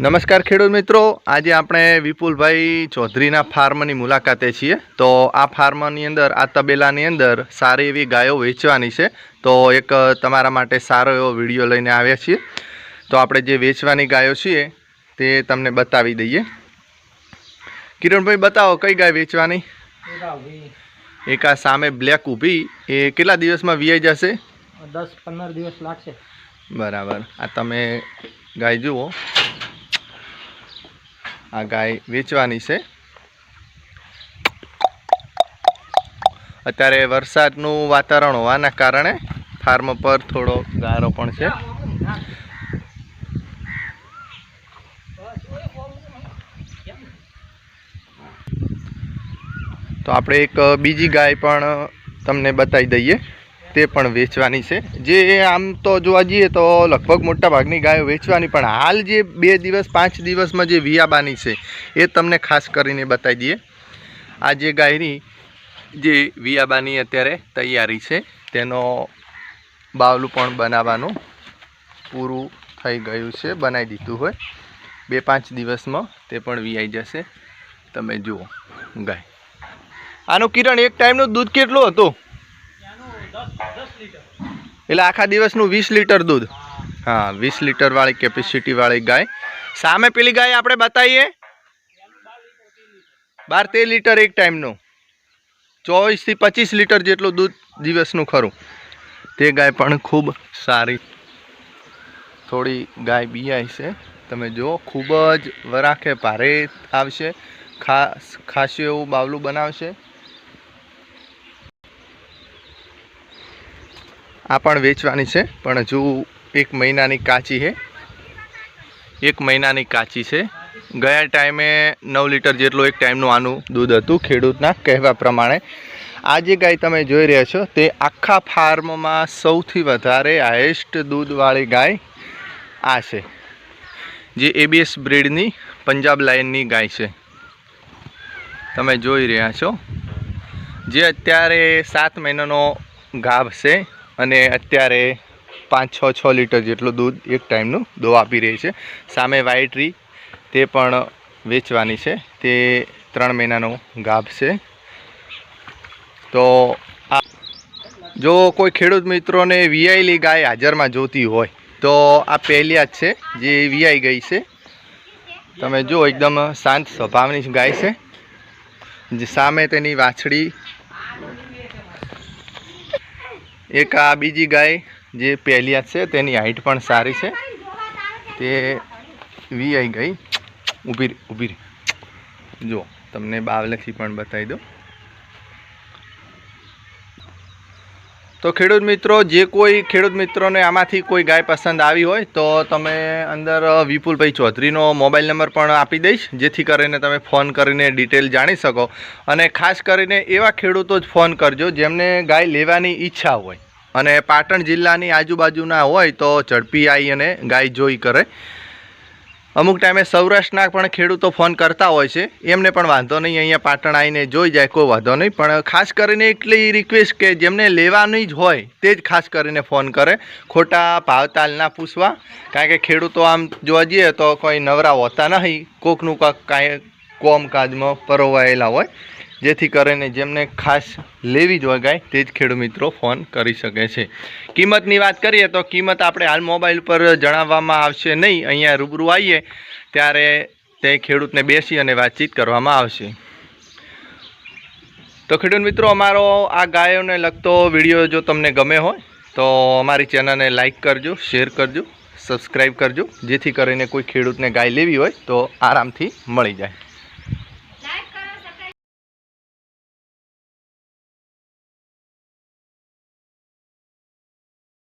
નમસ્કાર ખેડૂત મિત્રો. આજે આપણે વિપુલભાઈ ચૌધરીના ફાર્મની મુલાકાતે છીએ. તો આ ફાર્મની અંદર આ તબેલાની અંદર સારી એવી ગાયો વેચવાની છે. તો એક તમારા માટે સારો એવો વીડિયો લઈને આવ્યા છીએ. તો આપણે જે વેચવાની ગાયો છીએ તે તમને બતાવી દઈએ. કિરણભાઈ બતાવો કઈ ગાય વેચવાની? એક આ સામે બ્લેક ઊભી. એ કેટલા દિવસમાં વીઆઈ જશે? દસ પંદર દિવસ લાગશે. બરાબર. આ તમે ગાય જુઓ. આ ગાય વેચવાની છે. અત્યારે વરસાદનું વાતાવરણ હોવાના કારણે ફાર્મ પર થોડો ગારો પણ છે. તો આપણે એક બીજી ગાય પણ તમને બતાવી દઈએ. તે પણ વેચવાની છે. જે આમ તો જોવા જઈએ તો લગભગ મોટા ભાગની ગાયો વેચવાની, પણ હાલ જે બે દિવસ, પાંચ દિવસમાં જે વિયાબાની છે, એ તમને ખાસ કરીને બતાવી દઈએ. આ જે ગાયની જે વિયાબાની અત્યારે તૈયારી છે, તેનો બાવલું પણ બનાવવાનું પૂરું થઈ ગયું છે, બનાવી દીધું હોય. બે પાંચ દિવસમાં તે પણ વિયાઈ જશે. તમે જુઓ ગાય. આનું કિરણ એક ટાઈમનું દૂધ કેટલું હતું? એટલે આખા દિવસનું વીસ લીટર દૂધ. હા, વીસ લીટર વાળી કેપેસિટી વાળી ગાય. સામે પેલી ગાય આપણે બતાવીએ. બાર તેર લીટર એક ટાઈમનું. ચોવીસથી પચીસ લીટર જેટલું દૂધ દિવસનું ખરું. તે ગાય પણ ખૂબ સારી. થોડી ગાય બિયાય છે. તમે જુઓ, ખૂબ જ વરાખે ભારે આવશે. ખાસ ખાસું એવું બાવલું બનાવશે. આ પણ વેચવાની છે, પણ હજુ એક મહિનાની કાચી છે. એક મહિનાની કાચી છે. ગયા ટાઈમે નવ લીટર જેટલું એક ટાઈમનું આનું દૂધ હતું, ખેડૂતના કહેવા પ્રમાણે. આ જે ગાય તમે જોઈ રહ્યા છો, તે આખા ફાર્મમાં સૌથી વધારે હાઈએસ્ટ દૂધવાળી ગાય આ છે. જે એબીએસ બ્રીડની પંજાબ લાઇનની ગાય છે. તમે જોઈ રહ્યા છો. જે અત્યારે સાત મહિનાનો ગાભ છે. અને અત્યારે પાંચ, છ છ લીટર જેટલું દૂધ એક ટાઈમનું દો આપી રહી છે. સામે વાઇટરી તે પણ વેચવાની છે. તે ત્રણ મહિનાનો ગાભ છે. તો આ જો કોઈ ખેડૂત મિત્રોને વીઆઈલી ગાય હાજરમાં જોતી હોય, તો આ પહેલી જ છે જે વીઆઈ ગઈ છે. તમે જો એકદમ શાંત સ્વભાવની ગાય છે. સામે તેની વાછડી એક આ બીજી ગાય જે પહેલિયાત છે, તેની હાઈટ પણ સારી છે. તે વીઆઈ ગઈ. ઊભી ઊભી. જો, તમને બાવલેથી પણ બતાવી દો તો ખેડૂત મિત્રો, જે કોઈ ખેડૂત મિત્રોને આમાંથી કોઈ ગાય પસંદ આવી હોય, તો તમે અંદર વિપુલભાઈ ચૌધરીનો મોબાઈલ નંબર પણ આપી દઈશ, જેથી કરીને તમે ફોન કરીને ડિટેલ જાણી શકો. અને ખાસ કરીને એવા ખેડૂતો જ ફોન કરજો, જેમને ગાય લેવાની ઈચ્છા હોય. અને પાટણ જિલ્લાની આજુબાજુના હોય, તો ઝડપી આવી અને ગાય જોઈ કરે. અમુક ટાઈમે સૌરાષ્ટ્રના પણ ખેડૂતો ફોન કરતા હોય છે. એમને પણ વાંધો નહીં, અહીંયા પાટણ આવીને જોઈ જાય, કોઈ વાંધો નહીં. પણ ખાસ કરીને એટલી રિક્વેસ્ટ કે જેમને લેવાની જ હોય, તે જ ખાસ કરીને ફોન કરે. ખોટા ભાવતાલ ના પૂછવા. કારણ કે ખેડૂતો આમ જોવા જઈએ તો કોઈ નવરા હોતા નહીં. કોકનું કાંક કાંઈ કોમકાજમાં પરોવાયેલા હોય. જેથી કરીને જેમને ખાસ લેવી જ હોય ગાય, તે જ ખેડૂત મિત્રો ફોન કરી શકે છે. કિંમતની વાત કરીએ તો કિંમત આપણે હાલ મોબાઈલ પર જણાવવામાં આવશે નહીં, અહીંયા રૂબરૂ આવીએ, ત્યારે તે ખેડૂતને બેસી અને વાતચીત કરવામાં આવશે. તો ખેડૂત મિત્રો, અમારો આ ગાયોને લગતો વીડિયો જો તમને ગમે હોય, તો અમારી ચેનલને લાઈક કરજો, શેર કરજો, સબસ્ક્રાઈબ કરજો, જેથી કરીને કોઈ ખેડૂતને ગાય લેવી હોય તો આરામથી મળી જાય.